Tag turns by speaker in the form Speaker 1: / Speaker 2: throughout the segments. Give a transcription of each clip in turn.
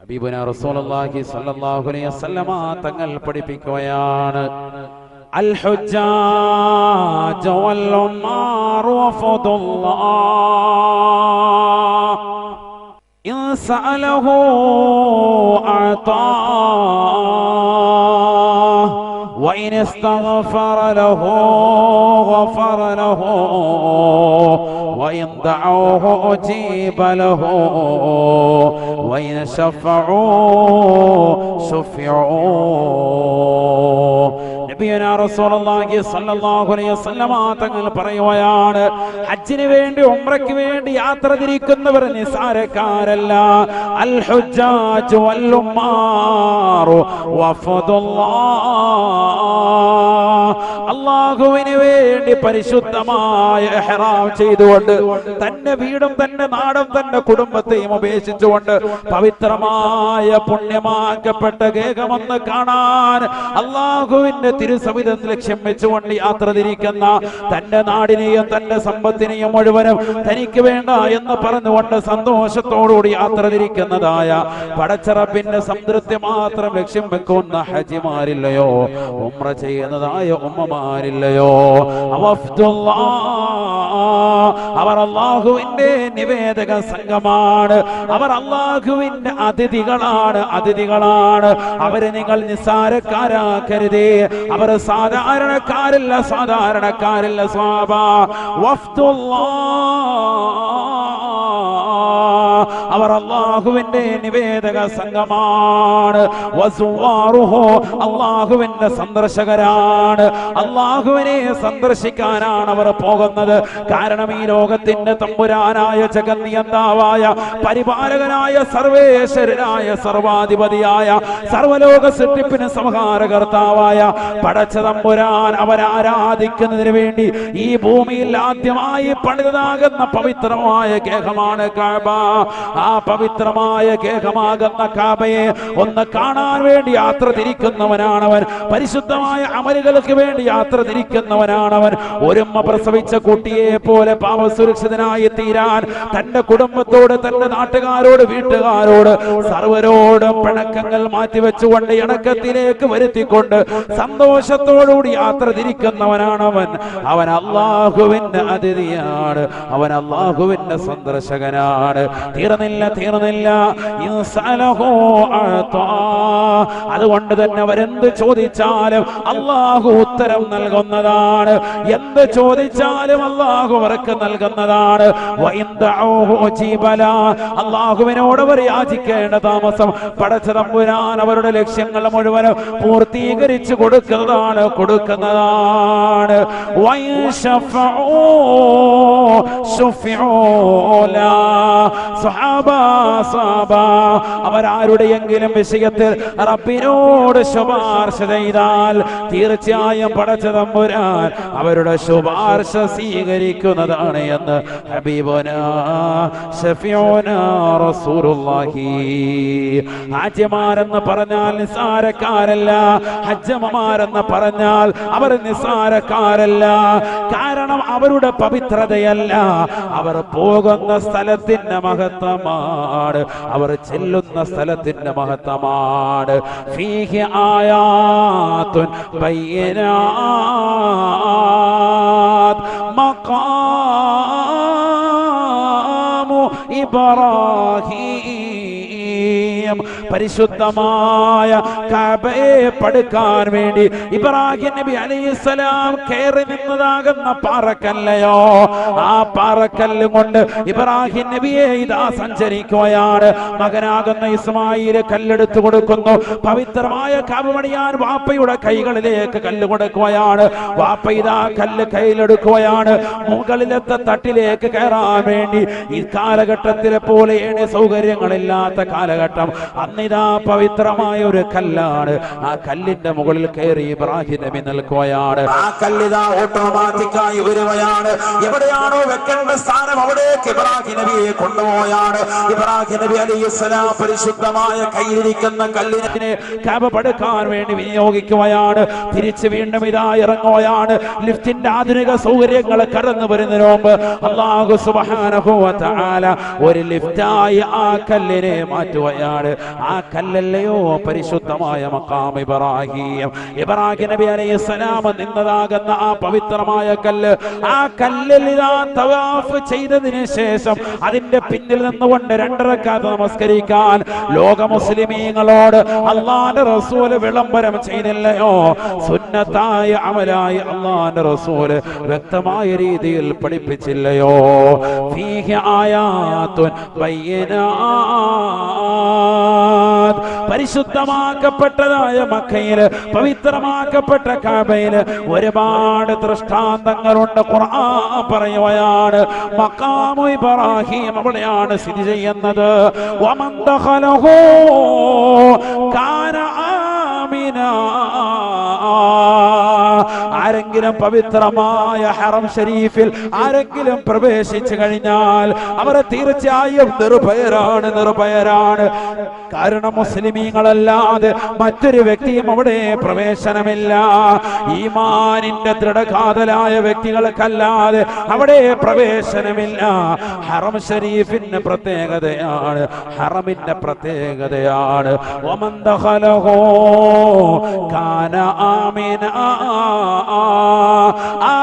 Speaker 1: ഹബീബുന റസൂലുള്ളാഹി സ്വല്ലല്ലാഹു അലൈഹി വസല്ലമ തങ്ങൾ പഠിപ്പിക്കുകയാണ്. അൽ ഹുജ്ജാജ് വൽ ഉമ്മാർ വഫദുല്ലാഹ് ഇൻ സഅലഹു അഅതാഹ് وإن استغفر له غفر له. وإن دعوه أجيب له. وإن شفعوا شفعوا തങ്ങൾ പറയുകയാണ് ഹജ്ജിന് വേണ്ടി ഉംറയ്ക്ക് വേണ്ടി യാത്ര തിരിക്കുന്നവർ നിസാരക്കാരല്ല അൽ ഹുജ്ജാജ് വൽ ഉമ്മാർ അള്ളാഹുവിന് വേണ്ടി പരിശുദ്ധമായ എഹ്റാം ചെയ്തുകൊണ്ട് തന്റെ വീടും തന്റെ നാടും തന്റെ കുടുംബത്തെയും ഉപേക്ഷിച്ചുകൊണ്ട് പവിത്രമായ പുണ്യമാക്കപ്പെട്ട ഗേഹമെന്ന് കാണാൻ അള്ളാഹുവിന്റെ തിരുസവിധം ലക്ഷ്യം വെച്ചുകൊണ്ട് യാത്ര തിരിക്കുന്ന തന്റെ നാടിനെയും തന്റെ സമ്പത്തിനെയും മുഴുവനും തനിക്ക് വേണ്ട എന്ന് പറഞ്ഞുകൊണ്ട് സന്തോഷത്തോടുകൂടി യാത്ര തിരിക്കുന്നതായ പടച്ചറപ്പിന്റെ സംതൃപ്തി മാത്രം ലക്ഷ്യം വെക്കുന്ന ഹജിമാരില്ലയോ ഉമ്ര ചെയ്യുന്നതായ ഉമ്മമാരില്ലയോ. അവർ അള്ളാഹുവിന്റെ നിവേദക സംഘമാണ്. അവർ അള്ളാഹുവിന്റെ അതിഥികളാണ് അതിഥികളാണ്. അവരെ നിങ്ങൾ നിസ്സാരക്കാരാക്കരുതേ. അവർ സാധാരണക്കാരല്ല സാധാരണക്കാരല്ല സ്വാഭ അവർ അള്ളാഹുവിന്റെ നിവേദക സംഘമാണ്. അള്ളാഹുവിന്റെ സന്ദർശകരാണ്. അള്ളാഹുവിനെ സന്ദർശിക്കാനാണ് അവർ പോകുന്നത്. കാരണം ഈ ലോകത്തിന്റെ തമ്പുരാനായ ജഗന്നിയന്താവായ പരിപാലകനായ സർവേശ്വരനായ സർവാധിപതിയായ സർവലോക സൃഷ്ടിപ്പിന് സംഹാരകർത്താവായ പടച്ച തമ്പുരാൻ അവരാരാധിക്കുന്നതിന് വേണ്ടി ഈ ഭൂമിയിൽ ആദ്യമായി പണിതാകുന്ന പവിത്രമായ കേഹമാണ് കാബ. ആ പവിത്രമായ ഗേഹമാകുന്ന കാബയെ ഒന്ന് കാണാൻ വേണ്ടി യാത്ര തിരിക്കുന്നവനാണവൻ. പരിശുദ്ധമായ അമലുകൾക്ക് വേണ്ടി യാത്ര തിരിക്കുന്നവനാണവൻ. ഒരുമ്മ പ്രസവിച്ച കുട്ടിയെ പോലെ പാവസുരക്ഷിതനായി തീരാൻ തന്റെ കുടുംബത്തോട് തന്റെ നാട്ടുകാരോട് വീട്ടുകാരോട് സർവരോടും പിണക്കങ്ങൾ മാറ്റിവെച്ചുകൊണ്ട് ഇണക്കത്തിലേക്ക് വരുത്തിക്കൊണ്ട് സന്തോഷത്തോടുകൂടി യാത്ര തിരിക്കുന്നവനാണവൻ. അവൻ അള്ളാഹുവിന്റെ അതിഥിയാണ്. അവൻ അള്ളാഹുവിന്റെ സന്ദർശകനാണ്. തീർന്നില്ല തീർന്നില്ല. അഅതാ. അതുകൊണ്ട് തന്നെ അവരെന്ത് ചോദിച്ചാലും അള്ളാഹു ഉത്തരം നൽകുന്നതാണ്. എന്ത് ചോദിച്ചാലും അള്ളാഹു അവർക്ക് നൽകുന്നതാണ്. അള്ളാഹുവിനോട് അവർ യാചിക്കേണ്ട താമസം പടച്ച തമ്പുരാൻ അവരുടെ ലക്ഷ്യങ്ങൾ മുഴുവനും പൂർത്തീകരിച്ചു കൊടുക്കുന്നതാണ് കൊടുക്കുന്നതാണ്. വഇൻ അവരാരുടെയെങ്കിലും വിഷയത്തിൽ റബ്ബിനോട് ശുപാർശ ചെയ്താൽ തീർച്ചയായും പടച്ച തമ്പുരാൻ അവരുടെ ശുപാർശ സ്വീകരിക്കുന്നതാണ് എന്ന് ഹജ്ജമാരെന്ന് പറഞ്ഞാൽ നിസാരക്കാരല്ല ഹജ്ജമ്മമാരെന്ന് പറഞ്ഞാൽ അവർ നിസാരക്കാരല്ല കാരണം അവരുടെ പവിത്രതയല്ല. അവർ പോകുന്ന സ്ഥലത്തിന്റെ മഹത്വമാണ് അവർ ചെല്ലുന്ന സ്ഥലത്തിന്റെ മഹത്വമാണ്. ഫീഹി ആയാത്തുൻ ബയ്യനാത്. മഖാമു ഇബ്രാഹീം. പരിശുദ്ധമായ കബയെ പടുക്കാൻ വേണ്ടി ഇബ്രാഹിം നബി അലൈഹിസ്സലാം കയറി നിന്നതാകുന്ന പാറക്കല്ലയോ? ആ പാറക്കല്ല് കൊണ്ട് ഇബ്രാഹിം നബിയെ ഇതാ സഞ്ചരിക്കുകയാണ്. മകനാകുന്ന ഇസ്മായിൽ കല്ലെടുത്തു കൊടുക്കുന്നു. പവിത്രമായ കബ പണിയാൻ വാപ്പയുടെ കൈകളിലേക്ക് കല്ല് കൊടുക്കുകയാണ്. വാപ്പ ഇതാ കല്ല് കയ്യിലെടുക്കുകയാണ്. മുകളിലത്തെ തട്ടിലേക്ക് കയറാൻ വേണ്ടി ഈ കാലഘട്ടത്തിലെ പോലെയാണ് സൗകര്യങ്ങളില്ലാത്ത കാലഘട്ടം. അന്നിതാ പവിത്രമായ ഒരു കല്ലാണ്. ആ കല്ലിന്റെ മുകളിൽ കയറി ഇബ്രാഹിം നബി നിൽക്കുകയാണ്.
Speaker 2: ആ കല്ലിതാ ഓട്ടോമാറ്റിക്കായി വരുകയാണ്. എവിടെയാണോ വെക്കേണ്ട സ്ഥാനം അവിടേക്ക് ഇബ്രാഹിം നബിയെ കൊണ്ടുപോയാണ്. ഇബ്രാഹിം നബി അലൈഹിസ്സലാം പരിശുദ്ധമായ കയ്യിലിരിക്കുന്ന കല്ലിനെ
Speaker 1: കബ പടുക്കാൻ വേണ്ടി വിനിയോഗിക്കുകയാണ്. തിരിച്ച് വീണ്ടും ഇതാ ഇറങ്ങുകയാണ്. ലിഫ്റ്റിന്റെ ആധുനിക സൗകര്യങ്ങൾ കടന്നു വരുന്നതിന് മുമ്പ് അള്ളാഹു തആല ഒരു ലിഫ്റ്റായി ആ കല്ലിനെ മാറ്റുകയാണ്. പറയാണ് ആ കല്ലല്ലയോ പരിശുദ്ധമായ മക്കാം ഇബ്രാഹിം. ഇബ്രാഹിം നബി അലൈഹി സ്വലാമ നിന്നതാകുന്ന ആ പവിത്രമായ കല്ല് ആ കല്ലിൽ തവാഫ് ചെയ്തതിന് ശേഷം അതിന്റെ പിന്നിൽ നിന്നുകൊണ്ട് രണ്ടരക്കാത്ത നമസ്കരിക്കാൻ ലോക മുസ്ലിമീങ്ങളോട് അള്ളാന്റെ റസൂൽ വിളംബരം ചെയ്തില്ലയോ? സുന്നത്തായ അമലായി അള്ളാന്റെ റസൂൽ വ്യക്തമായ രീതിയിൽ പഠിപ്പിച്ചില്ലയോ? ആയാത്തുൻ ബയ്യനാത്ത്. പരിശുദ്ധമാക്കപ്പെട്ടതായ മക്കയിൽ പവിത്രമാക്കപ്പെട്ട കാബയിൽ ഒരുപാട് ദൃഷ്ടാന്തങ്ങളുണ്ട്. ഖുർആൻ പറയുകയാണ് ഇബ്രാഹിം അവിടെയാണ് സ്ഥിതി ചെയ്യുന്നത്. വമൻ ദഖലഹു കാന ആമിനാ ആരെങ്കിലും പവിത്രമായ ഹറം ഷരീഫിൽ ആരെങ്കിലും പ്രവേശിച്ചു കഴിഞ്ഞാൽ അവരെ തീർച്ചയായും നിർഭയരാണ് നിർഭയരാണ്. കാരണം മുസ്ലിമീങ്ങളല്ലാതെ മറ്റൊരു വ്യക്തിയും അവിടെ പ്രവേശനമില്ല. ഈമാനിന്റെ ദൃഢകാതലായ വ്യക്തികൾക്കല്ലാതെ അവിടെ പ്രവേശനമില്ല. ഹറം ഷരീഫിന്റെ പ്രത്യേകതയാണ് ഹറമിന്റെ പ്രത്യേകതയാണ്. ഒമൻ ദഖലഹു കാന ആമിന ആ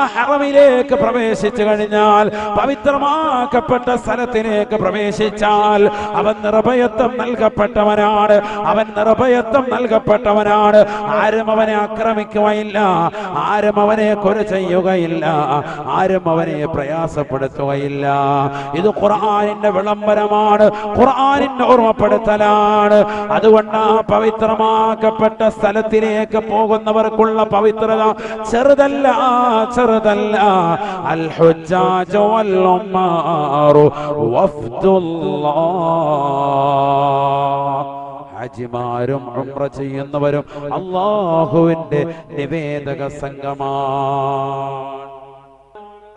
Speaker 1: ഹറമിലേക്ക് പ്രവേശിച്ചു കഴിഞ്ഞാൽ പവിത്രമാക്കപ്പെട്ട സ്ഥലത്തിലേക്ക് പ്രവേശിച്ചാൽ അവൻ നിർഭയത്വം നൽകപ്പെട്ടവനാണ്. അവൻ നിർഭയത്വം നൽകപ്പെട്ടവനാണ്. ആരും അവനെ ആക്രമിക്കുകയില്ല. ആരും അവനെ കൊല ചെയ്യുകയില്ല. ആരും അവനെ പ്രയാസപ്പെടുത്തുകയില്ല. ഇത് ഖുർആാനിന്റെ വിളംബരമാണ്. ഖുർആാനിന്റെ ഓർമ്മപ്പെടുത്തലാണ്. അതുകൊണ്ട് ആ പവിത്രമാക്കപ്പെട്ട സ്ഥലത്തിലേക്ക് പോകുന്നവർക്കുള്ള പവിത്രത ചെറുതല്ല ചെറുതല്ല. അൽ ഹുജ്ജാജു വൽ ഉമാറു വഫ്ദുല്ലാഹ്. ഹാജിമാരും ഉംറ ചെയ്യുന്നവരും അള്ളാഹുവിന്റെ നിവേദക സംഘമാണ്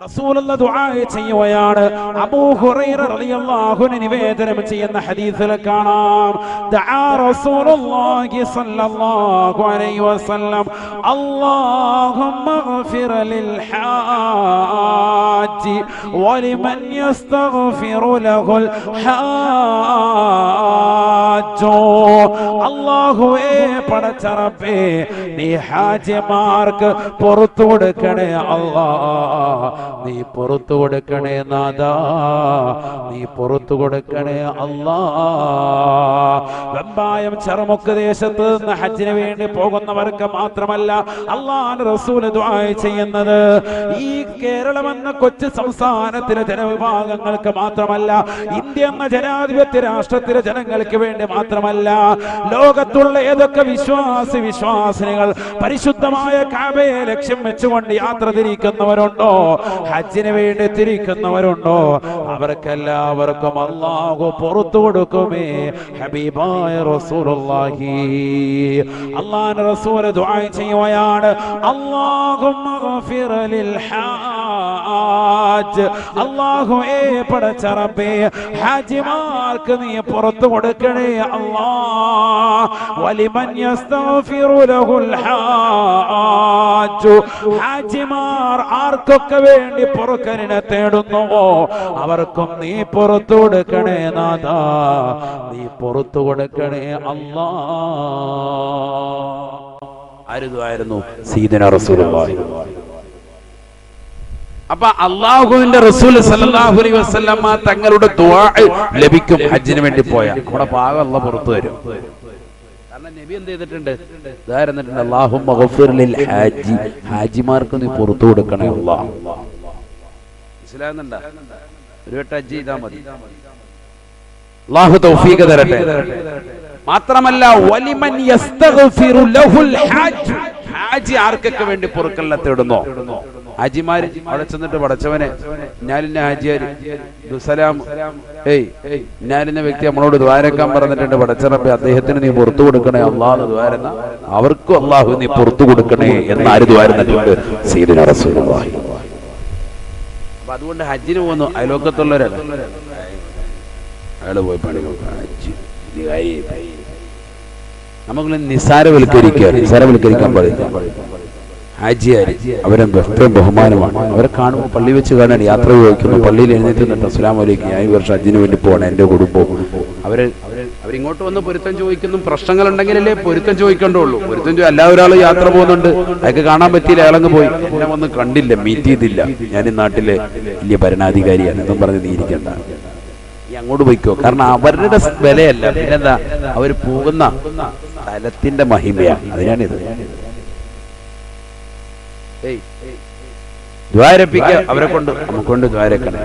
Speaker 1: റസൂലുള്ള ദുആ ചെയ്യുകയാണ് അബൂ ഹുറൈറ റളിയല്ലാഹു അൻഹു നിവേദനം ചെയ്യുന്ന ഹദീസിൽ കാണാം ദആ റസൂലുള്ളാഹി സ്വല്ലല്ലാഹു അലൈഹി വസല്ലം അല്ലാഹുമ്മ اغفر للحاج ولمن يستغفر له الحاج അല്ലാഹുവേ പടച്ചറപ്പേ നീ ഹാജിമാർക്ക് പുറത്തു കൊടുക്കണേ അല്ലാ നീ പുറത്തു കൊടുക്കണേ നാദാ നീ പുറത്തു കൊടുക്കണേ അല്ലാ. വെമ്പായം ചെറുമുക്ക് ദേശത്ത് നിന്ന് ഹജ്ജിന് വേണ്ടി പോകുന്നവർക്ക് മാത്രമല്ല അള്ളാൻ റസൂൽ ചെയ്യുന്നത്. ഈ കേരളം എന്ന കൊച്ചു സംസ്ഥാനത്തിലെ ജനവിഭാഗങ്ങൾക്ക് മാത്രമല്ല ഇന്ത്യ എന്ന ജനാധിപത്യ രാഷ്ട്രത്തിലെ ജനങ്ങൾക്ക് വേണ്ടി മാത്രമല്ല ലോകത്തുള്ള ഏതൊക്കെ വിശ്വാസി വിശ്വാസിനികൾ പരിശുദ്ധമായ കാബയെ ലക്ഷ്യം വെച്ചുകൊണ്ട് യാത്ര തിരിക്കുന്നവരുണ്ടോ? ഹജ്ജിന് വേണ്ടി തിരിക്കുന്നവരുണ്ടോ അവർക്കെല്ലാവർക്കും അള്ളാഹു പുറത്തു കൊടുക്കുമേ. ഹബീബായ റസൂലുള്ളാഹി. അള്ളാഹ് റസൂൽ ദുആ ചെയ്യുകയാണ്. അല്ലാഹുമ്മ ഗഫിർ ലിൽ ഹാജ്. അല്ലാഹു ഏ പടച്ച റബ്ബേ ഹാജിമാർക്ക് നീ പുറത്തു കൊടുക്കണേ അല്ലാഹ് വലിമൻ യസ്തഗ്ഫിറു ലഹുൽ ഹാജ്. ഹാജിമാർ ആർക്കൊക്കെ വേണ്ടി പൊറുക്കലിനെ തേടുന്നുവോ? അവർക്കും നീ പുറത്തു കൊടുക്കണേ നാഥ. നീ പുറത്തു കൊടുക്കണേ അല്ലാ. സീദന റസൂലുള്ളാഹി.
Speaker 3: അപ്പൊ അള്ളാഹുവിന്റെ റസൂൽ സല്ലല്ലാഹു അലൈഹി വസല്ലമ തങ്ങളുടെ ദുആ ലഭിക്കും ഹജ്ജിന് വേണ്ടി പോയ നമ്മുടെ പാകം അല്ല പുറത്തു വരും. കാരണം നബി എന്ത് ചെയ്തിട്ടുണ്ട്? ഇതാ ഇരുന്നിട്ടുണ്ട് അല്ലാഹുമ്മ ഗഫിർ ലിൽ ഹാജി. ഹാജിമാർക്ക് നീ പുറത്തു കൊടുക്കണേ അല്ലാഹ്. മനസ്സിലാകുന്നുണ്ടോ? ഒരു വട്ടം അജ്ജ് ചെയ്താൽ മതി. അള്ളാഹു തൗഫീഖ് തരട്ടെ. മാത്രമല്ല വലിമൻ യസ്തഗ്ഫിറു ലഹുൽ ഹാജ്. ഹാജി ആർക്കൊക്കെ വേണ്ടി പൊറുക്കലിനെ തേടുന്നോ? ഹാജിമാര് അവിടെ ചെന്നിട്ട് പടച്ചവനെ ഞാനിന്ന ഹാജിയാര് ദുസലാം ഏയ് ഞാനിന്ന വ്യക്തി നമ്മളോട് ദ്വാരക്കാൻ പറഞ്ഞിട്ടുണ്ട് പടച്ചറപ്പെ അദ്ദേഹത്തിന് നീ പുറത്തു കൊടുക്കണേ അള്ളാഹ് ദ്വാരുന്ന. അവർക്കും അള്ളാഹു നീ പുറത്തു കൊടുക്കണേ എന്ന് ആര് ദ്വാരുന്നിട്ടുണ്ട്? സീദിന റസൂലുള്ളാഹി. അപ്പൊ അതുകൊണ്ട് ഹജ്ജിന് പോകുന്നു. അയലോക്കത്തുള്ളവരല്ല അയാൾ പോയി പണി ഹജ്ജ്. നമുക്ക് നിസാരവൽക്കരിക്കുക നിസാരവൽക്കരിക്കാൻ പാടില്ല. ഹാജിയാര് അവരെ എത്രയും ബഹുമാനമാണ്. അവരെ കാണുമ്പോൾ പള്ളി വെച്ച് കാണാൻ യാത്ര ചോദിക്കുന്നു പള്ളിയിൽ എഴുന്നേറ്റ് നിന്നിട്ട് അസ്ലാം വലൈക്കും ഞാൻ ഈ വർഷം ഹജ്ജിന് വേണ്ടി പോകണം എന്റെ കുടുംബവും. അവരെ അവരിങ്ങോട്ട് വന്ന് പൊരുത്തം ചോദിക്കുന്നു. പ്രശ്നങ്ങൾ ഉണ്ടെങ്കിലല്ലേ പൊരുത്തം ചോദിക്കേണ്ടുള്ളൂ. പൊരുത്തം ചോ എല്ലാ ഒരാൾ യാത്ര പോകുന്നുണ്ട്. അയാൾക്ക് കാണാൻ പറ്റിയില്ല അയാളങ്ങ് പോയി. എന്നെ വന്ന് കണ്ടില്ല മീറ്റ് ചെയ്തില്ല. ഞാൻ ഈ നാട്ടിലെ വലിയ ഭരണാധികാരിയാണ്. എന്നും പറഞ്ഞ് നീ ഇരിക്കണ്ട. ഈ അങ്ങോട്ട് പോയിക്കോ. കാരണം അവരുടെ വിലയല്ല. പിന്നെന്താ? അവർ പോകുന്ന സ്ഥലത്തിന്റെ മഹിമയാണ്. അതിനാണിത് ദ്വാരപ്പിക്ക അവരെ കൊണ്ട് നമുക്കൊണ്ട് ദ്വാരക്കണം.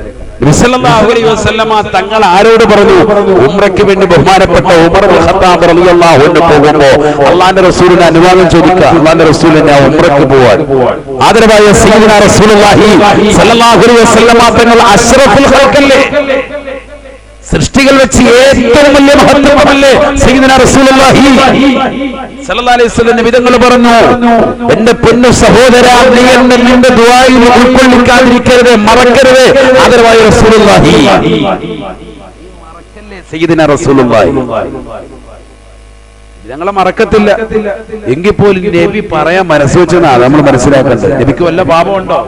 Speaker 3: തങ്ങൾ ആരോട് പറഞ്ഞു? ഉമ്രയ്ക്ക് വേണ്ടി ബഹുമാനപ്പെട്ട ഉമർ ഖത്താബ് റളിയല്ലാഹു അൻഹു പോകുമ്പോൾ അള്ളാഹുവിന്റെ റസൂലിന് അനുവാദം ചോദിക്കുക. അള്ളാന്റെ റസൂലിനെ ഉംറയ്ക്ക് പോവാൻ. ആദരവായ റസൂലുള്ളാഹി അലൈഹി തങ്ങൾ അഷ്റഫുൽ സൃഷ്ടികൾ വെച്ച് ഏറ്റവും വലിയ മഹത്വമല്ലേ സയ്യിദുനാ റസൂലുള്ളാഹി? സല്ലല്ലാഹു അലൈഹി വസല്ലം വിധങ്ങൾ പറഞ്ഞു എന്റെ പൊന്നു സഹോദര നീ എന്നെ നിന്റെ ദുആയിൽ ഉൾക്കൊള്ളിക്കാതിരിക്കരുത് മറക്കരുത് ആദരവായ റസൂലുള്ളാഹി മറക്കല്ലേ സയ്യിദുനാ റസൂലുള്ളാഹി ഞങ്ങളെ മറക്കത്തില്ല എങ്കിൽ പോലും നബി പറയാൻ മനസ്സ് വെച്ചെന്നാ നമ്മൾ മനസ്സിലാക്കേണ്ടത് നബിക്ക് വല്ല പാപമുണ്ടോ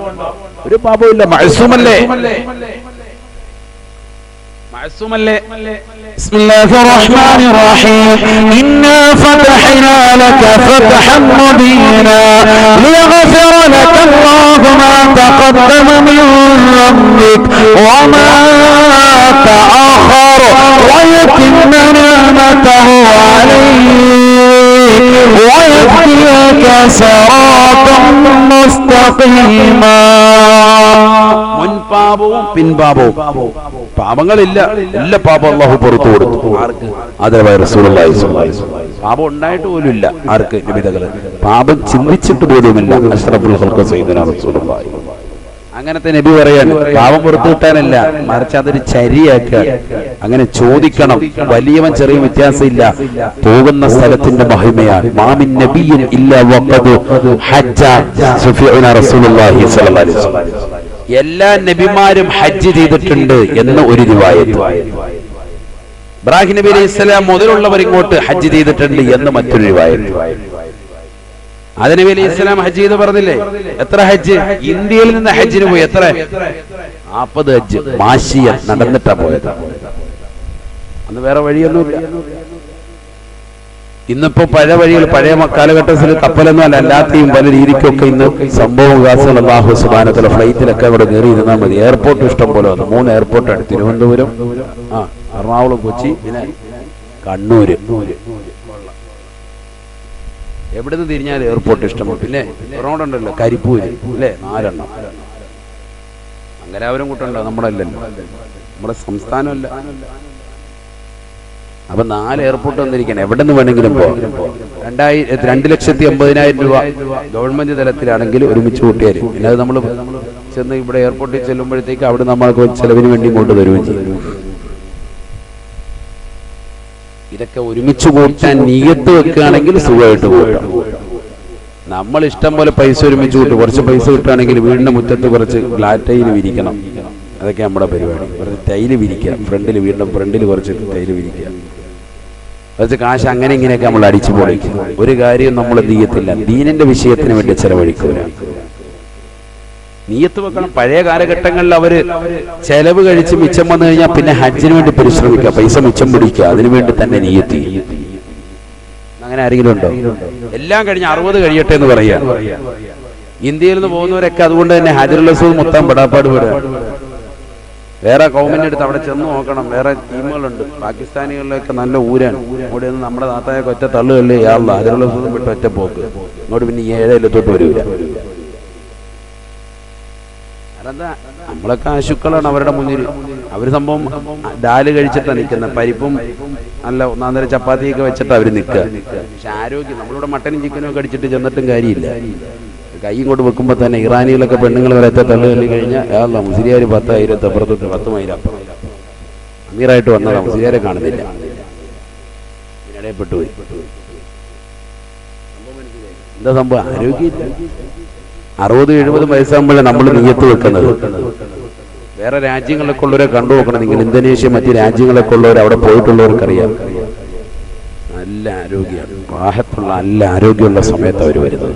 Speaker 3: ഒരു പാപമില്ല മഴസുമല്ലേ മഴസുമല്ലേ
Speaker 2: بسم الله الرحمن الرحيم إنا فتحنا لك فتحا مبينا ليغفر لك الله ما تقدم من ذنبك وما تأخر ويتم نعمته عليك ويهديك صراطا مستقيما
Speaker 3: മുൻപാപവും പിൻപാപവും പാപങ്ങളില്ല എല്ലാ പാപം അള്ളാഹു പുറത്തു കൊടുത്തു ആർക്ക് ആദരവായ റസൂലുള്ളാഹി സ്വല്ലല്ലാഹി അലൈഹി വസല്ലം. പാപം ഉണ്ടായിട്ട് പോലും ഇല്ല ആർക്ക് നിബിതകൾ. പാപം ചിന്തിച്ചിട്ട് പോലുമില്ല. അഷ്റഫുൽ റസൂലുള്ളാഹി. അങ്ങനത്തെ നബി പറയാൻ പാപം പുറത്തു കിട്ടാനല്ല മറിച്ച് അതൊരു ചരിയാക്കുക. അങ്ങനെ ചോദിക്കണം. വലിയവൻ ചെറിയ വ്യത്യാസമില്ല. പോകുന്ന സ്ഥലത്തിന്റെ മഹിമയാണ്. മാമിൻ നബിയും ഇല്ല എല്ലാ നബിമാരും ഹജ്ജ് ചെയ്തിട്ടുണ്ട് എന്ന് ഒരു റിവായത്ത് ഇബ്രാഹിം നബി അലൈഹി സ്വലാം മുതലുള്ളവർ ഇങ്ങോട്ട് ഹജ്ജ് ചെയ്തിട്ടുണ്ട് എന്ന് മറ്റൊരു അത് നബി അലൈഹി സ്വലാം ഹജ്ജ് ചെയ്ത് പറഞ്ഞില്ലേ? എത്ര ഹജ്ജ്? ഇന്ത്യയിൽ നിന്ന് ഹജ്ജിന് പോയി എത്ര? നാപ്പത് ഹജ്ജ്. മാശിയ നടന്നിട്ടാ പോയത്. അന്ന് വേറെ വഴിയൊന്നുമില്ല. ഇന്നിപ്പോ പഴയ വഴികൾ പഴയ കാലഘട്ടത്തിൽ കപ്പലൊന്നും അല്ല. അല്ലാത്തെയും പല രീതിക്കൊക്കെ ഇന്ന് സംഭവ വികാസങ്ങൾ അള്ളാഹു സുബാനത്തിലെ ഫ്ലൈറ്റിലൊക്കെ അവിടെ കയറി ഇരുന്നാൽ മതി. എയർപോർട്ട് ഇഷ്ടം പോലെ വന്നു. മൂന്ന് എയർപോർട്ടാണ് തിരുവനന്തപുരം. ആ. എറണാകുളം കൊച്ചി പിന്നെ കണ്ണൂര്. എവിടുന്ന് തിരിഞ്ഞാൽ എയർപോർട്ട് ഇഷ്ടമാണ്. പിന്നെ റോഡുണ്ടല്ലോ കരിപ്പൂര് അല്ലേ? നാലെണ്ണം. അങ്ങനാവരും കൂട്ടുണ്ടോ നമ്മുടെ നമ്മുടെ സംസ്ഥാനമല്ല. അപ്പൊ നാല് എയർപോർട്ട് വന്നിരിക്കണം. എവിടെ നിന്ന് വേണമെങ്കിലും പോവാം. രണ്ടായിരത്തി രണ്ട് ലക്ഷത്തി അമ്പതിനായിരം രൂപ ഗവൺമെന്റ് തലത്തിലാണെങ്കിൽ ഒരുമിച്ച് കൂട്ടിയാൽ പിന്നെ അത് നമ്മൾ ചെന്ന് ഇവിടെ എയർപോർട്ടിൽ ചെല്ലുമ്പോഴത്തേക്ക് അവിടെ നമ്മൾക്ക് ചെലവിന് വേണ്ടി ഇങ്ങോട്ട് തരുകയും ചെയ്യും. ഇതൊക്കെ ഒരുമിച്ച് കൂട്ടാൻ നീയത്ത് വെക്കുകയാണെങ്കിൽ സുഖമായിട്ട് കൂട്ടാം നമ്മൾ ഇഷ്ടം പോലെ പൈസ ഒരുമിച്ച് കൂട്ടും കുറച്ച് പൈസ കിട്ടുകയാണെങ്കിൽ വീടിന്റെ മുറ്റത്ത് കുറച്ച് ഗ്ലാറ്റൈൽ വിരിക്കണം. അതൊക്കെ നമ്മുടെ പരിപാടി. കുറച്ച് തൈൽ വിരിക്കുക. ഫ്രണ്ടിൽ വീടിന്റെ ഫ്രണ്ടിൽ കുറച്ച് തൈൽ വിരിക്കുക. കുറച്ച് കാശ് അങ്ങനെ ഇങ്ങനെയൊക്കെ നമ്മൾ അടിച്ചു പൊളിക്കും. ഒരു കാര്യം നമ്മൾ നീയത്തില്ല. ദീനിന്റെ വിഷയത്തിന് വേണ്ടി ചെലവഴിക്കൂല നീയത്ത് വെക്കണം. പഴയ കാലഘട്ടങ്ങളിൽ അവർ ചെലവ് കഴിച്ച് മിച്ചം വന്നു കഴിഞ്ഞാൽ പിന്നെ ഹജ്ജിന് വേണ്ടി പരിശ്രമിക്കുക പൈസ മിച്ചം പിടിക്കുക. അതിനു വേണ്ടി തന്നെ നീയത്ത്. അങ്ങനെ ആരെങ്കിലും ഉണ്ടോ? എല്ലാം കഴിഞ്ഞ് അറുപത് കഴിയട്ടെ എന്ന് പറയാ. ഇന്ത്യയിൽ നിന്ന് പോകുന്നവരൊക്കെ അതുകൊണ്ട് തന്നെ ഹജറുലസൂദ് മൊത്തം പെടാപ്പാട് വിടുക വേറെ ഗവൺമെന്റ് എടുത്ത് അവിടെ ചെന്ന് നോക്കണം. വേറെ ടീമുകളുണ്ട്. പാകിസ്ഥാനികളിലൊക്കെ നല്ല ഊരാണ്. ഇവിടെ നിന്ന് നമ്മുടെ നാത്തായൊക്കെ ഒറ്റ തള്ളുകളിൽ യാള ഹജറുലസൂദും വിട്ട് ഒറ്റ പോക്ക്. ഇങ്ങോട്ട് പിന്നെ ഏഴ് ഇല്ലത്തോട്ട് അതെന്താ നമ്മളൊക്കെ ആശുക്കളാണ് അവരുടെ മുന്നിൽ. അവർ സംഭവം ഡാൽ കഴിച്ചിട്ടാണ് നിൽക്കുന്നത് പരിപ്പും നല്ല ഒന്നാം തരം ചപ്പാത്തിയൊക്കെ വെച്ചിട്ട് അവർ നിൽക്കുക. പക്ഷെ ആരോഗ്യം നമ്മളിവിടെ മട്ടനും ചിക്കനും ഒക്കെ അടിച്ചിട്ട് ചെന്നിട്ടും കാര്യമില്ല. കൈ ഇങ്ങോട്ട് വെക്കുമ്പോൾ തന്നെ ഇറാനികളൊക്കെ പെണ്ണുങ്ങൾ വരത്തെ തള്ളു തള്ളി കഴിഞ്ഞാൽ അല്ല മുസ്ലിയാർ പത്തായിരം അപ്പുറത്തോട്ട് പത്ത് മൈൽ അമീറായിട്ട് വന്നതാ മുസ്ലിയാരെ കാണുന്നില്ല. പോയി എന്താ സംഭവം? ആരോഗ്യമില്ല. അറുപത് എഴുപത് വയസ്സാകുമ്പോഴേ നമ്മൾ നീയത്ത് വെക്കുന്നത്? വേറെ രാജ്യങ്ങളൊക്കെ ഉള്ളവരെ കണ്ടു നോക്കണം. നിങ്ങൾ ഇന്തോനേഷ്യ മറ്റ് രാജ്യങ്ങളൊക്കെ ഉള്ളവർ അവിടെ പോയിട്ടുള്ളവർക്കറിയാം. നല്ല ആരോഗ്യമാണ് പ്രാഹത്തുള്ള നല്ല ആരോഗ്യമുള്ള സമയത്ത് അവർ വരുന്നത്.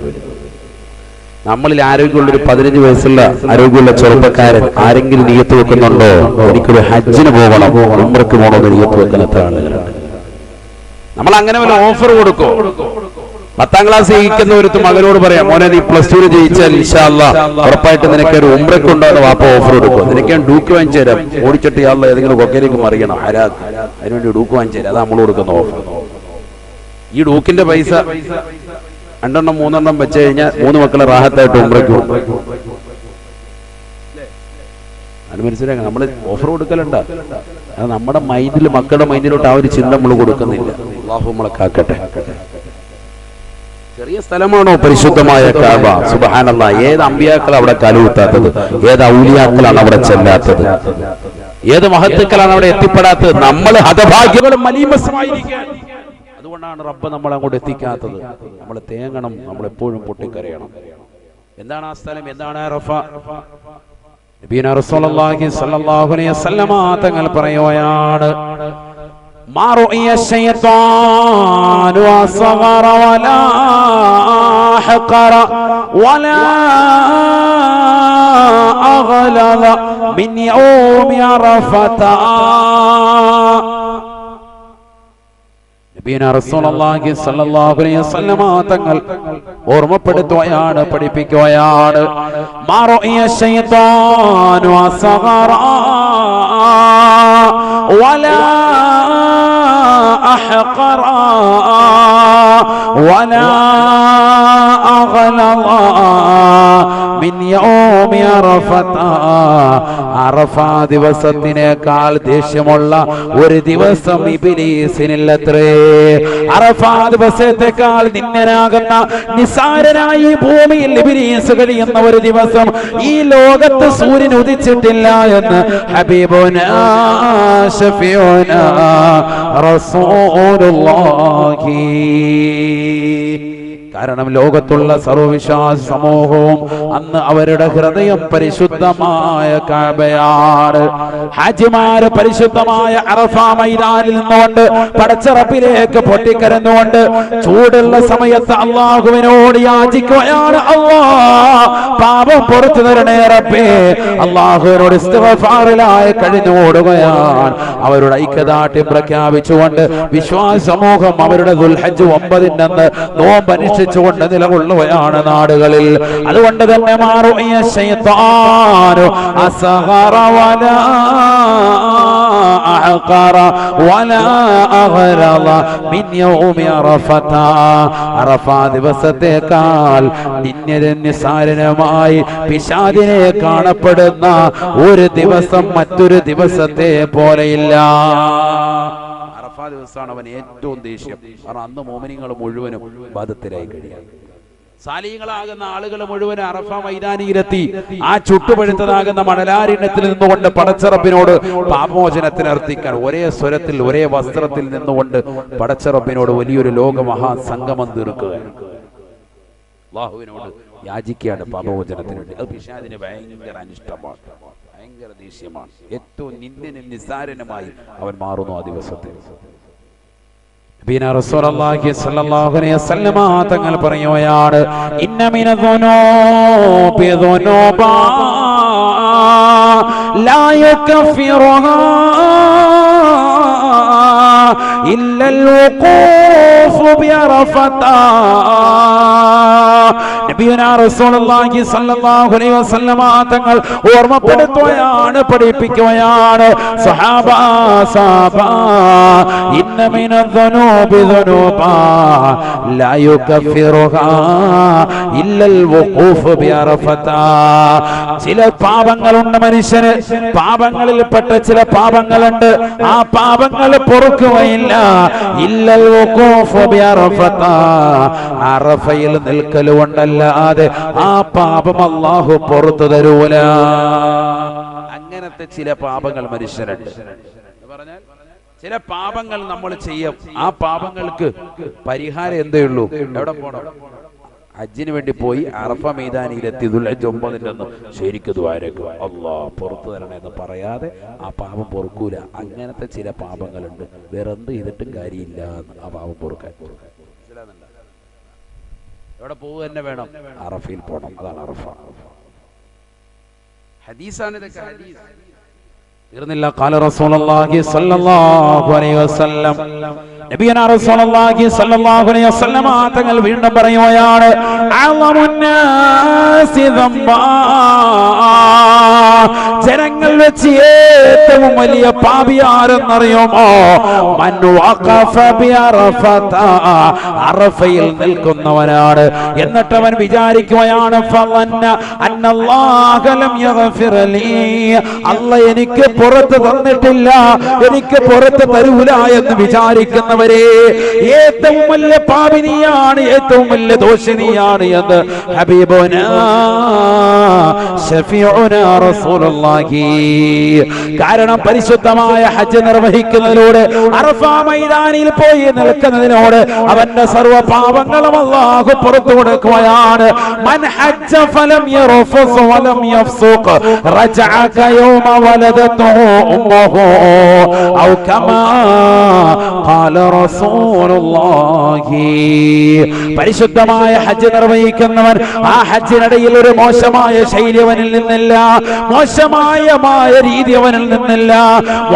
Speaker 3: നമ്മളിൽ ആരോഗ്യമുള്ള ഒരു പതിനഞ്ച് വയസ്സുള്ള ആരോഗ്യമുള്ള ചെറുപ്പക്കാരൻ ആരെങ്കിലും നീയത്ത് വെക്കുന്നുണ്ടോ? എനിക്കൊരു ഹജ്ജിന് പോകണം. ഉമ്രക്ക് പോകണമെന്ന് നീയത്ത് വെക്കുന്ന എത്ര ആളുകളുണ്ട് നമ്മൾ അങ്ങനെ വല്ല ഓഫർ കൊടുക്കോ? പത്താം ക്ലാസ് ജയിക്കുന്ന ഒരു മകനോട് പറയാം മോനെ നീ പ്ലസ് ടു ജയിച്ചാൽ ഇൻഷാല്ല ഉറപ്പായിട്ട് നിനക്ക് ഒരു ഉംറയ്ക്ക് ഉണ്ടാകുന്ന വാപ്പ ഓഫർ കൊടുക്കും നിനക്ക് ഞാൻ ഡൂക്ക് വാങ്ങിച്ചു തരാം. ഓടിച്ചിട്ട് ഇയാളുടെ ഏതെങ്കിലും കൊക്കയിലേക്ക് മറിയണം. ആരാ അതിനുവേണ്ടി ഡൂക്ക് വാങ്ങിച്ചു തരാം. അതാ നമ്മൾ കൊടുക്കുന്ന ഓഫർ ഈ ഡൂക്കിന്റെ പൈസ രണ്ടെണ്ണം മൂന്നെണ്ണം വെച്ച് കഴിഞ്ഞാൽ മൂന്ന് മക്കളെ റാഹത്തായിട്ട് അത് മനസ്സിലാക്കാം നമ്മൾ ഓഫർ കൊടുക്കലുണ്ട്. അത് നമ്മുടെ മൈൻഡിൽ മക്കളുടെ മൈൻഡിലോട്ട് ആ ഒരു ചിന്ത നമ്മൾ കൊടുക്കുന്നില്ല. അള്ളാഹു നമ്മളെ കാക്കട്ടെ. ചെറിയ സ്ഥലമാണോ പരിശുദ്ധമായ കാബ? സുബഹാനല്ല. ഏത് അമ്പിയാക്കൾ അവിടെ കാലുകുത്താത്തത്? ഏത് ഔലിയാക്കളാണ് അവിടെ ചെല്ലാത്തത്? ഏത് മഹത്തുക്കളാണ് അവിടെ എത്തിപ്പെടാത്തത്? നമ്മൾ ഹതഭാഗ്യങ്ങളും മലീമസമായിരിക്കാൻ. അതുകൊണ്ടാണ് റബ്ബ് നമ്മൾ അങ്ങോട്ട് എത്തിക്കാത്തത്. നമ്മൾ തേങ്ങണം നമ്മൾ എപ്പോഴും പൊട്ടിക്കരയണം. എന്താണ് ആ സ്ഥലം? എന്താണ് റഫ? തങ്ങൾ പറയുകയാണ് ما رؤي الشيطان أصغر ولا أحقر ولا أغلظ من يوم عرفة നബീന റസൂലുള്ളാഹി സ്വല്ലല്ലാഹു അലൈഹി വസല്ലമ തങ്ങൾ ഓർമ്മപ്പെടുത്തുകയാണ് പഠിപ്പിക്കുകയാണ് മാറുയ ശൈത്താനു അസഗറ വലാ أحقرا ولا أغلظا മിൻ യൗമി അറഫത അറഫ ദിവസത്തിനേക്കാൾ ദേഷ്യമുള്ള ഒരു ദിവസം ഇബിലീസിനില്ലത്രേ. അറഫ ദിവസത്തെക്കാൾ നിന്നനാകുന്ന നിസാരനായി ഭൂമിയിൽ ഇബിലീസ് കഴിയുന്ന ഒരു ദിവസം ഈ ലോകത്ത് സൂര്യൻ ഉദിച്ചിട്ടില്ല എന്ന് ഹബീബുന റസൂലുള്ളാഹി. കാരണം ലോകത്തുള്ള സർവവിശ്വാസ സമൂഹവും അന്ന് അവരുടെ ഹൃദയം പരിശുദ്ധമായ കാബയാണ്. ഹാജിമാര് പരിശുദ്ധമായ അറഫ മൈതാനിൽ നിന്നുകൊണ്ട് പടച്ചറപ്പിലേക്ക് പൊട്ടിക്കരന്നുകൊണ്ട് ചൂടുള്ള സമയത്ത് അള്ളാഹുവിനോട് യാചിക്കുകയാണ് അള്ളാ പാപം പുറത്തു തരണേറപ്പേ അള്ളാഹുവിനോട് ഇസ്തിഗ്ഫാറിലായി കഴിഞ്ഞോടുകയാണ് അവരുടെ ഐക്യദാർഢ്യം പ്രഖ്യാപിച്ചുകൊണ്ട് വിശ്വാസ സമൂഹം അവരുടെ ദുൽഹജ് ഒമ്പതിന്റെ അന്ന് നോമ്പ് അനുഷ്ഠിച്ചുകൊണ്ട് നിലകൊള്ളുകയാണ് നാടുകളിൽ. അതുകൊണ്ട് തന്നെ നിസാരനമായി പിശാദിനെ കാണപ്പെടുന്ന ഒരു ദിവസം മറ്റൊരു ദിവസത്തെ പോലെയില്ല. അറഫ ദിവസമാണ് അവൻ ഏറ്റവും ദേഷ്യം കാരണം അന്ന് മോമിനിങ്ങൾ മുഴുവനും ബാധത്തിലായി കഴിയാം സാലികളാകുന്ന ആളുകൾ മുഴുവൻ അറഫ മൈതാനിയിലെത്തി ആ ചുട്ടുപഴുത്തതാകുന്ന മണലാരിണ്യത്തിൽ നിന്നുകൊണ്ട് പടച്ചറപ്പിനോട് പാപമോചനത്തിന് അർത്ഥിക്കാൻ ഒരേ സ്വരത്തിൽ ഒരേ വസ്ത്രത്തിൽ നിന്നുകൊണ്ട് പടച്ചറപ്പിനോട് വലിയൊരു ലോകമഹാസംഗമം തീർക്കുകയാണ് അള്ളാഹുവിനോട് യാചിക്കുകയാണ് പാപമോചനത്തിന് അത് പിശാദിന് ഭയങ്കര അനിഷ്ടമാണ് ഭയങ്കര ദേഷ്യമാണ്. ഏറ്റവും നിന്ദനും നിസ്സാരനുമായി അവൻ മാറുന്നു ആ ദിവസത്തിൽ. പിന്നെ റസൂലുള്ളാഹി അലൈഹി വസല്ലമ തങ്ങൾ പറയുകയാണ് ഇന്ന ലാ ഇല്ലൽ തങ്ങൾ ഓർമ്മപ്പെടുത്തുകയാണ് പഠിപ്പിക്കുകയാണ്. ചില പാപങ്ങളുണ്ട് മനുഷ്യന് പാപങ്ങളിൽപ്പെട്ട ചില പാപങ്ങളുണ്ട്. ആ പാപങ്ങൾ പൊറുക്കുകയില്ല. ഇല്ലൽ അറഫയിൽ നിൽക്കൽ കൊണ്ടല്ലാതെ ആ പാപം അള്ളാഹു പുറത്തു തരൂല. അങ്ങനത്തെ ചില പാപങ്ങൾ മനുഷ്യരുണ്ട്. പറഞ്ഞാൽ ചില പാപങ്ങൾ നമ്മൾ ചെയ്യും. ആ പാപങ്ങൾക്ക് പരിഹാരം എന്തേ ഉള്ളൂ? എവിടെ പോണം? ഹജ്ജിന് വേണ്ടി പോയി അറഫ മൈതാനിയിലെത്തി ദുൽഹജ് ഒമ്പതിന്റെ ശരിക്കും ദ്വാരക്കുക അള്ളാ പുറത്തു തരണേ എന്ന് പറയാതെ ആ പാപം പൊറുക്കൂല. അങ്ങനത്തെ ചില പാപങ്ങളുണ്ട്. വേറെ എന്ത് ചെയ്തിട്ടും കാര്യമില്ല ആ പാപം പൊറുക്കാൻ? എവിടെ പോവുക തന്നെ വേണം. അറഫയിൽ പോകണം അതാണ് അറഫ. ഹദീസാണ് ഇതൊക്കെ ഹദീസ്. തീർന്നില്ല. കാല റസൂലുള്ളാഹി സ്വല്ലല്ലാഹു അലൈഹി വസല്ലം.
Speaker 1: തങ്ങൾ വീണ്ടും പറയുകയാണ്. ജനങ്ങൾ വെച്ച് ഏറ്റവും വലിയ പാപി ആരെന്നറിയുമോ. അറഫയിൽ നിൽക്കുന്നവനാണ് എന്നിട്ട് അവൻ വിചാരിക്കുകയാണ്. അല്ല എനിക്ക് പുറത്ത് തന്നിട്ടില്ല എനിക്ക് പുറത്ത് തരൂല എന്ന് വിചാരിക്കുന്നവരെ ഏറ്റവും വലിയ പാപിനിയാണ് ഏറ്റവും വലിയ ദോഷിനിയാണ് എന്ന് ഹബീബോനാ കാരണം പരിശുദ്ധമായ ഹജ്ജ് നിർവഹിക്കുന്നതിലൂടെ അറഫ മൈതാനിയിൽ പോയി നിൽക്കുന്നതിനോട് അവന്റെ സർവ പാപങ്ങളും അല്ലാഹു പുറത്തു കൊടുക്കുകയാണ്. മൻ ഹജ്ജ ഫലം യറഫസ് വലം യഫ്സുഖ്. റജഅക യൗമ വലദതുഹു ഉമ്മുഹു. ഔ കമാ ഖാല റസൂലുള്ളാഹി. പരിശുദ്ധമായ ഹജ്ജ് നിർവഹിക്കുന്നവൻ ആ ഹജ്ജിനിടയിൽ ഒരു മോശമായ ശൈലി അവനിൽ നിന്നില്ല മോശമായ മായ രീതി അവനിൽ നിന്നില്ല.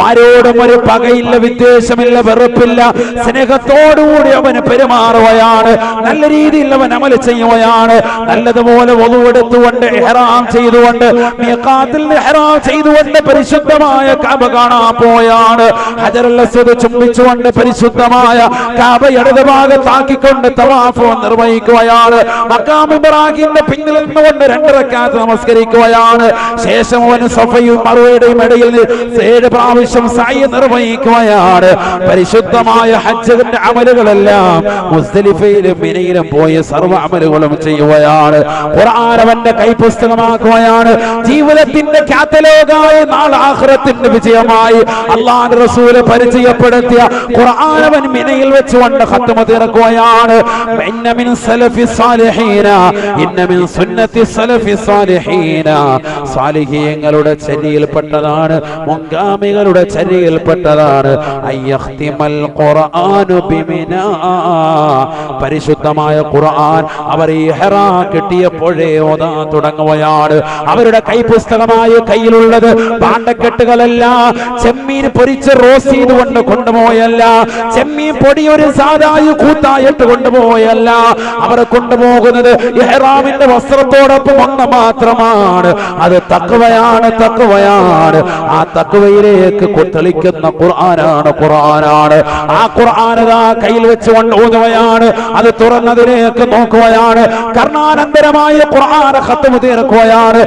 Speaker 1: ആരോടും ഒരു പകയില്ല വിദ്വേഷമില്ല വെറുപ്പില്ല. സ്നേഹത്തോടുകൂടി അവന് പെരുമാറുകയാണ്. നല്ല രീതിയിൽ അവൻ അമൽ ചെയ്യുകയാണ്. നല്ലതുപോലെ ഒതുവെടുത്തുകൊണ്ട് ഇഹ്റാം ചെയ്തുകൊണ്ട് ഇഹ്റാം ചെയ്തുകൊണ്ട് പരിശുദ്ധമായ കാബ കാണാൻ പോയാണ്. ഹജറുൽ അസ്വദ് ചുംബിച്ചുകൊണ്ട് പരിശുദ്ധമായ കാബ ഇടത് ഭാഗത്താക്കിക്കൊണ്ട് തവാഫ് നിർവഹിക്കുകയാണ്. മക്കാം ഇബ്രാഹിമിന്റെ പിന്നിൽ നിന്നുകൊണ്ട് രണ്ടിറക്കാത്ത് നമസ്കരിക്കുകയാണ്. ശേഷം അവൻ സഫയും മറുവയുടെയും ഇടയിൽ ഏഴ് പ്രാവശ്യം സായി നിർവഹിക്കുകയാണ്. പരിശുദ്ധമായ ഹജ്ജിന്റെ അമലുകളെല്ലാം മുസ്തലിഫയിലും മിനയിലും പോയി സർവ അമലുകളും ചെയ്യുകയാണ്. ഖുർആൻ അവന്റെ കൈപുസ്തകമാക്കുകയാണ് ജീവിതത്തിന്റെ കാത്തലോകായ നാളെ ആഖിറത്തിന്റെ വിജയമായി അള്ളാഹ് റസൂൽ പരിചയപ്പെടുത്തിയ ഖുർആൻ മിനയിൽ വെച്ചുകൊണ്ട് ഖത്മ തീർക്കുകയാണ്. ഇന്നമിൻ സലഫി സാലിഹീന ഇന്ന മിൻ സുന്നത്തി സലഫി സാലിഹീങ്ങളുടെ ചരിയിൽപ്പെട്ടതാണ് മുൻഗാമികളുടെ ചരിയിൽപ്പെട്ടതാണ്. അയ്യഖ്തിമൽ ഖുർആനു ബിമിനാ. പരിശുദ്ധമായ ഖുർആൻ അവർ ഈ ഹെറാ കിട്ടിയപ്പോഴേ ഓതാൻ തുടങ്ങുകയാണ്. അവരുടെ കൈപുസ്തകമായ കയ്യിലുള്ളത് പാണ്ടക്കെട്ടുകളല്ല ചെമ്മീൻ പൊരിച്ച് റോസ് ചെയ്തുകൊണ്ട് കൊണ്ടുപോയല്ല ചെമ്മീൻ പൊടി ഒരു സാധായ കൂത്തായിട്ട് കൊണ്ടുപോയല്ല. അവർ കൊണ്ടുപോകുന്നത് ഇഹ്റാമിന്റെ വസ്ത്രത്തോടൊപ്പം ഒന്ന് മാത്രമാണ്. അത് തക്കവയാണ് തക്കവയാണ് ആ തക്കവയിലേക്ക് കൊത്തളിക്കുന്ന ഖുർആനാണ് ഖുർആനാണ്. ആ ഖുർആനതാ കയ്യിൽ വെച്ചുകൊണ്ട് ഓതുകയാണ് അത് തുറന്നതിലേക്ക് നോക്കുകയാണ്. കർണാനന്തരമായ ഖുർആൻ ഖത്മ തീർക്കുകയാണ്.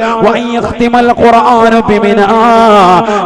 Speaker 1: ഖുർആന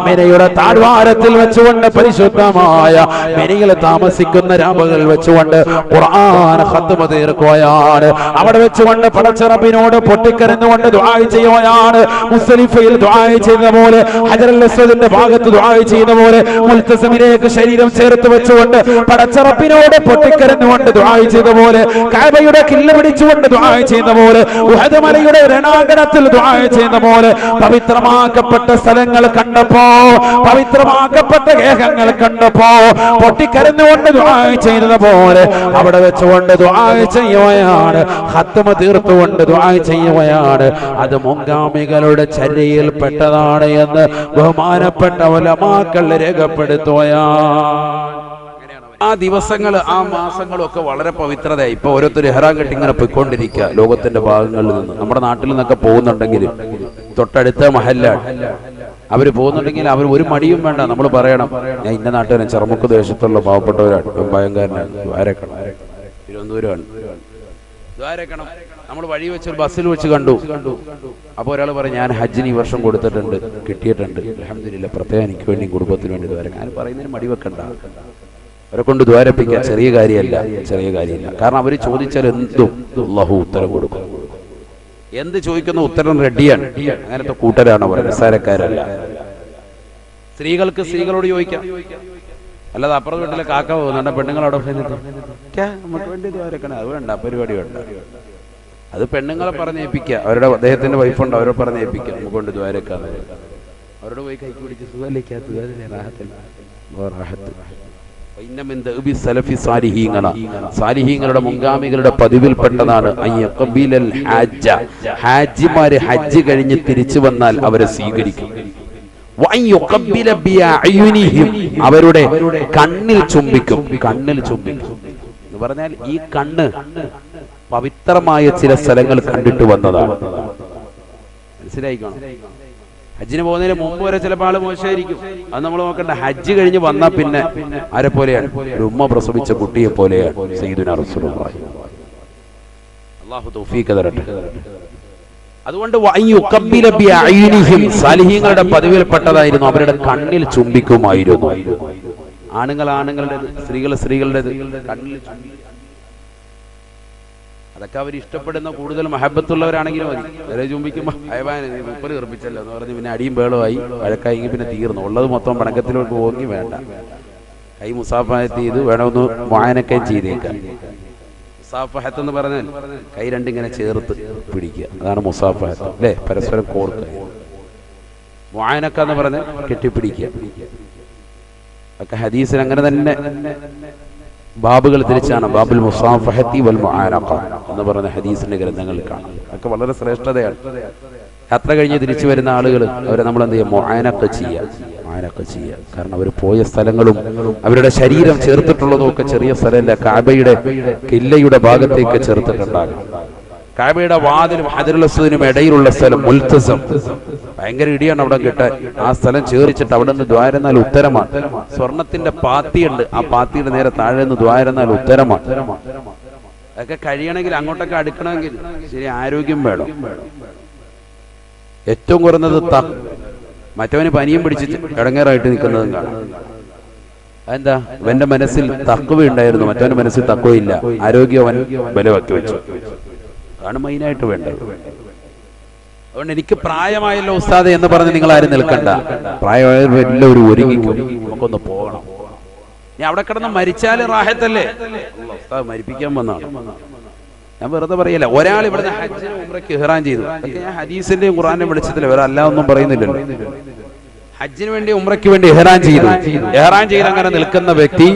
Speaker 1: മിനയുടെ താഴ്വാരത്തിൽ വെച്ചുകൊണ്ട് പരിശുദ്ധമായ മിനയിൽ താമസിക്കുന്ന രാമകൾ വെച്ചുകൊണ്ട് ഖുർആൻ ഖത്മ തീർക്കുകയാണ്. അവിടെ വെച്ചുകൊണ്ട് പടച്ചറബിനോട് പൊട്ടിക്കരഞ്ഞുകൊണ്ട് ദുആ ചെയ്യുകയാണ്. മുസ്തലിഫയിൽ ദുആ ചെയ്യുന്ന പോലെ ഹജറുൽ അസ്വദിന്റെ ഭാഗത്ത് ദുആ ചെയ്യുന്ന പോലെ മുൽത്തസമിലേക്ക് ശരീരം ചേർത്ത് വെച്ചുകൊണ്ട് പടച്ചറപ്പിനോട് പൊട്ടിക്കരഞ്ഞുകൊണ്ട് ദുആ ചെയ്ത പോലെ കാബയുടെ കില്ല പിടിച്ചുകൊണ്ട് ദുആ ചെയ്ത പോലെ ഉഹദ് മലയുടെ രണാങ്കണത്തിൽ ദുആ ചെയ്ത പോലെ പവിത്രമാക്കപ്പെട്ട സ്ഥലങ്ങൾ കണ്ടപ്പോ പവിത്രമാക്കപ്പെട്ട ഗേഹങ്ങൾ കണ്ടപ്പോ പൊട്ടിക്കരഞ്ഞുകൊണ്ട് ദുആ ചെയ്തത് പോലെ അവിടെ വെച്ചുകൊണ്ട് ദുആ ചെയ്യുകയാണ്. ഹത്തമ തീർത്തുകൊണ്ട് ദുആ ചെയ്യുകയാണ്. അത് മുങ്കാമികളുടെ ചര്യയിൽ പെട്ടതാണ് എന്ന് ബഹുമാനപ്പെട്ട ഉലമാക്കൾ രേഖപ്പെടുത്തോയാ
Speaker 3: ആ ദിവസങ്ങൾ ആ മാസങ്ങളും ഒക്കെ വളരെ പവിത്രതയായി. ഇപ്പൊ ഓരോരുത്തർ ഇഹ്റാം കെട്ടി ഇങ്ങനെ പോയിക്കൊണ്ടിരിക്കുക ലോകത്തിന്റെ ഭാഗങ്ങളിൽ നിന്ന്. നമ്മുടെ നാട്ടിൽ നിന്നൊക്കെ പോകുന്നുണ്ടെങ്കിൽ തൊട്ടടുത്ത മഹല്ലാണ് അവർ പോകുന്നുണ്ടെങ്കിൽ അവർ ഒരു മടിയും വേണ്ട. നമ്മൾ പറയണം ഞാൻ ഇന്ന നാട്ടുകാരൻ ചെറുമുക്ക് ദേശത്തുള്ള പാവപ്പെട്ടവരാണ്. ഭയങ്കരനാണ്. ദ്വാരക്കണം. തിരുവനന്തപുരമാണ്. ദ്വാരക്കണം. നമ്മൾ വഴി വെച്ച് ഒരു ബസ്സിൽ വെച്ച് കണ്ടു. അപ്പോൾ ഒരാൾ പറയും ഞാൻ ഹജ്ജിന് ഈ വർഷം കൊടുത്തിട്ടുണ്ട് കിട്ടിയിട്ടുണ്ട്. അലഹമില്ല പ്രത്യേകം എനിക്ക് വേണ്ടി കുടുംബത്തിന് വേണ്ടി ദ്വാരം ഞാൻ പറയുന്നതിന് മടി വെക്കണ്ട. അവരെ കൊണ്ട് ദ്വാരപ്പിക്കാൻ ചെറിയ കാര്യമല്ല ചെറിയ കാര്യമില്ല. കാരണം അവർ ചോദിച്ചാൽ എന്തും അള്ളാഹു ഉത്തരം കൊടുക്കും. എന്ത് ചോദിക്കുന്ന ഉത്തരം റെഡിയാണ്. അങ്ങനത്തെ കൂട്ടരാണ് അവർ നിസ്സാരക്കാരല്ല. സ്ത്രീകൾക്ക് സ്ത്രീകളോട് ചോദിക്കാം. അല്ലാതെ അപ്പുറത്ത് വീട്ടിലെ കാക്ക പോകുന്നുണ്ട് "ക്യാ, നമുക്ക് വേണ്ടി അത് വേണ്ട പരിപാടി വേണ്ട. അത് പെണ്ണുങ്ങളെ പറഞ്ഞേൽപ്പിക്കുക അവരുടെ അദ്ദേഹത്തിന്റെ വൈഫുണ്ട് അവരെ പറഞ്ഞേൽപ്പിക്കുക നമുക്ക് കൊണ്ട് ദ്വാരക്കാന്ന് അവരോട് പോയി കൈക്ക് പിടിച്ച് സാലിഹീങ്ങളുടെ മുൻഗാമികളുടെ പതിവിൽപ്പെട്ടതാണ്. ഹാജിമാര് ഹജ്ജ് കഴിഞ്ഞ് തിരിച്ചു വന്നാൽ അവരെ സ്വീകരിക്കും. അവരുടെ കണ്ണിൽ ചുംബിക്കും. കണ്ണിൽ ചുംബിക്കും. എന്ന് പറഞ്ഞാൽ ഈ കണ്ണ് പവിത്രമായ ചില സ്ഥലങ്ങൾ കണ്ടിട്ട് വന്നതാണ്. മനസ്സിലായിക്കോണം? ഹജ്ജിന് പോകുന്നതിന് മുമ്പ് വരെ ചിലപ്പോൾ ആൾ മോശമായിരിക്കും. അത് നമ്മൾ നോക്കണ്ട. ഹജ്ജ് കഴിഞ്ഞ് വന്നാൽ പിന്നെ ആരെ പോലെയാണ്? ഒരു ഉമ്മ പ്രസവിച്ച കുട്ടിയെ പോലെയാണ് സയ്യിദുനാ റസൂലുള്ളാഹി. അള്ളാഹു തൗഫീഖ് തരട്ടെ. അതുകൊണ്ട് സാലിഹീങ്ങളുടെ പതിവിൽപ്പെട്ടതായിരുന്നു. അവരുടെ കണ്ണിൽ ചുംബിക്കുമായിരുന്നു. ആണുങ്ങൾ ആണുങ്ങളുടെ സ്ത്രീകൾ സ്ത്രീകളുടെ കണ്ണിൽ ചുംബിക്കും. അതൊക്കെ അവർ ഇഷ്ടപ്പെടുന്ന കൂടുതൽ മഹബത്തുള്ളവരാണെങ്കിലും മതി. വേറെ ചുംബിക്കുമ്പോൾ അയവാൻ മുപ്പത് കർപ്പിച്ചല്ലോ എന്ന് പറഞ്ഞ് പിന്നെ അടിയും ബേളുമായി വഴക്കായി പിന്നെ തീർന്നു. ഉള്ളത് മൊത്തം പണക്കത്തിലോട്ട് പോകി വേണ്ട. കൈ മുസാഫായത്ത് ചെയ്ത് വേണമെന്ന് വായനക്കെ ചെയ്തേക്കാം. മുസാഫഹത്ത് എന്ന് പറഞ്ഞാൽ കൈ രണ്ടിങ്ങനെ ചേർത്ത് പിടിക്കുക. അതാണ് മുസാഫഹത്ത് അല്ലേ? പരസ്പരം കോർക്കുക. വായനക്ക എന്ന് പറഞ്ഞാൽ കെട്ടിപ്പിടിക്കുക. ഒക്കെ ഹദീസിൽ അങ്ങനെ തന്നെ ബാബുകൾ തിരിച്ചാണ് ബാബുൽ മുസാഫഹത്തി വൽ മുആനഖ എന്ന് പറയുന്ന ഹദീസിന്റെ ഗ്രന്ഥങ്ങളിൽ കാണാം അതൊക്കെ വളരെ ശ്രേഷ്ഠതയാണ്. യാത്ര കഴിഞ്ഞ് തിരിച്ചു വരുന്ന ആളുകൾ അവരെ നമ്മൾ എന്ത് ചെയ്യുക മുആനഖ ചെയ്യുക. മുആനഖ ചെയ്യുക. കാരണം അവർ പോയ സ്ഥലങ്ങളും അവരുടെ ശരീരം ചേർത്തിട്ടുള്ളതും ഒക്കെ ചെറിയ സ്ഥലമല്ല. കാബയുടെ കില്ലയുടെ ഭാഗത്തേക്ക് ചേർത്തിട്ടുണ്ടാകും. കാബയുടെ വാതിലും ഹജറുലസ്വദിനും ഇടയിലുള്ള സ്ഥലം മുൽത്തസം. ഭയങ്കര ഇടിയാണ് അവിടെ കിട്ടാൻ. ആ സ്ഥലം ചേറിച്ചിട്ട് അവിടെ നിന്ന് ദ്വാരന്നാൽ ഉത്തരമാണ്. സ്വർണത്തിന്റെ പാത്തിയുണ്ട്. ആ പാത്തിയുടെ നേരെ താഴെ നിന്ന് ദ്വാരന്നാൽ ഉത്തരമാണ്. അതൊക്കെ കഴിയണമെങ്കിൽ അങ്ങോട്ടൊക്കെ അടുക്കണമെങ്കിൽ ശരി ആരോഗ്യം വേണം. ഏറ്റവും കുറഞ്ഞത് ത മറ്റവന് പനിയും പിടിച്ചിട്ട് ഇടങ്ങേറായിട്ട് നിൽക്കുന്നതും കാണാം. അതെന്താ? ഇവന്റെ മനസ്സിൽ തക്കവ ഉണ്ടായിരുന്നു. മറ്റവന്റെ മനസ്സിൽ തക്കവയില്ല ആരോഗ്യം അവൻ ബലമാക്കി വെച്ചു. അതാണ് മെയിനായിട്ട് വേണ്ടത്. അതുകൊണ്ട് എനിക്ക് പ്രായമായല്ലോ ഉസ്താദ് എന്ന് പറഞ്ഞ് നിങ്ങൾ ആരും നിൽക്കണ്ട പ്രായമായവർ എല്ലാവരും ഒരുങ്ങിക്കും. നമുക്കൊന്ന് പോകണം. ഞാൻ അവിടെ കിടന്ന് മരിച്ചാൽ റാഹത്തല്ലേ? ഉസ്താദ് മരിപ്പിക്കാൻ വന്നാണ്. ഞാൻ വെറുതെ പറയല്ല ഒരാൾ ഇവിടെ ഹജ്ജിന് ഉമ്രയ്ക്ക് ഇഹ്റാൻ ചെയ്തു. ഞാൻ ഹദീസിന്റെയും ഖുറാന്റെയും വെളിച്ചത്തിൽ വേറെ ഒന്നും പറയുന്നില്ലല്ലോ. ഹജ്ജിന് വേണ്ടി ഉമ്രയ്ക്ക് വേണ്ടി എഹ്റാൻ ചെയ്തു. എഹ്റാൻ ചെയ്ത്. അങ്ങനെ നിൽക്കുന്ന വ്യക്തി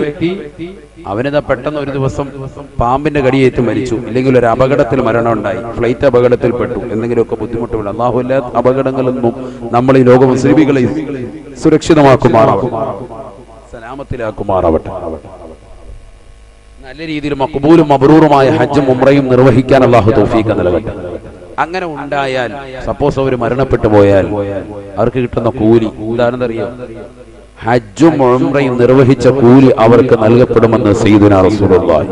Speaker 3: അവനിതാ പെട്ടെന്ന് ഒരു ദിവസം പാമ്പിന്റെ കടിയേറ്റ് മരിച്ചു. ഇല്ലെങ്കിൽ ഒരു അപകടത്തിൽ മരണം ഉണ്ടായി. ഫ്ലൈറ്റ് അപകടത്തിൽ പെട്ടു. എന്തെങ്കിലുമൊക്കെ ബുദ്ധിമുട്ടുകൾ അള്ളാഹു എല്ലാ അപകടങ്ങളൊന്നും നമ്മൾ ഈ ലോക മുസ്ലിമികളെ സുരക്ഷിതമാക്കുമാറാവട്ടെ. സലാമത്തിലാക്കുമാറാവട്ടെ. നല്ല രീതിയിൽ മക്ബൂലും മബറൂറുമായ ഹജ്ജും ഉമ്രയും നിർവഹിക്കാൻ അള്ളാഹു തൗഫീഖ് നൽകട്ടെ. അങ്ങനെ ഉണ്ടായാൽ സപ്പോസ് അവർ മരണപ്പെട്ടു പോയാൽ അവർക്ക് കിട്ടുന്ന കൂലി എന്താണെന്നറിയോ? ഹജ്ജും ഉംറയും നിർവഹിച്ച കൂലി അവർക്ക് നൽകപ്പെടുമെന്ന് സയ്യിദുനാ റസൂലുള്ളാഹി.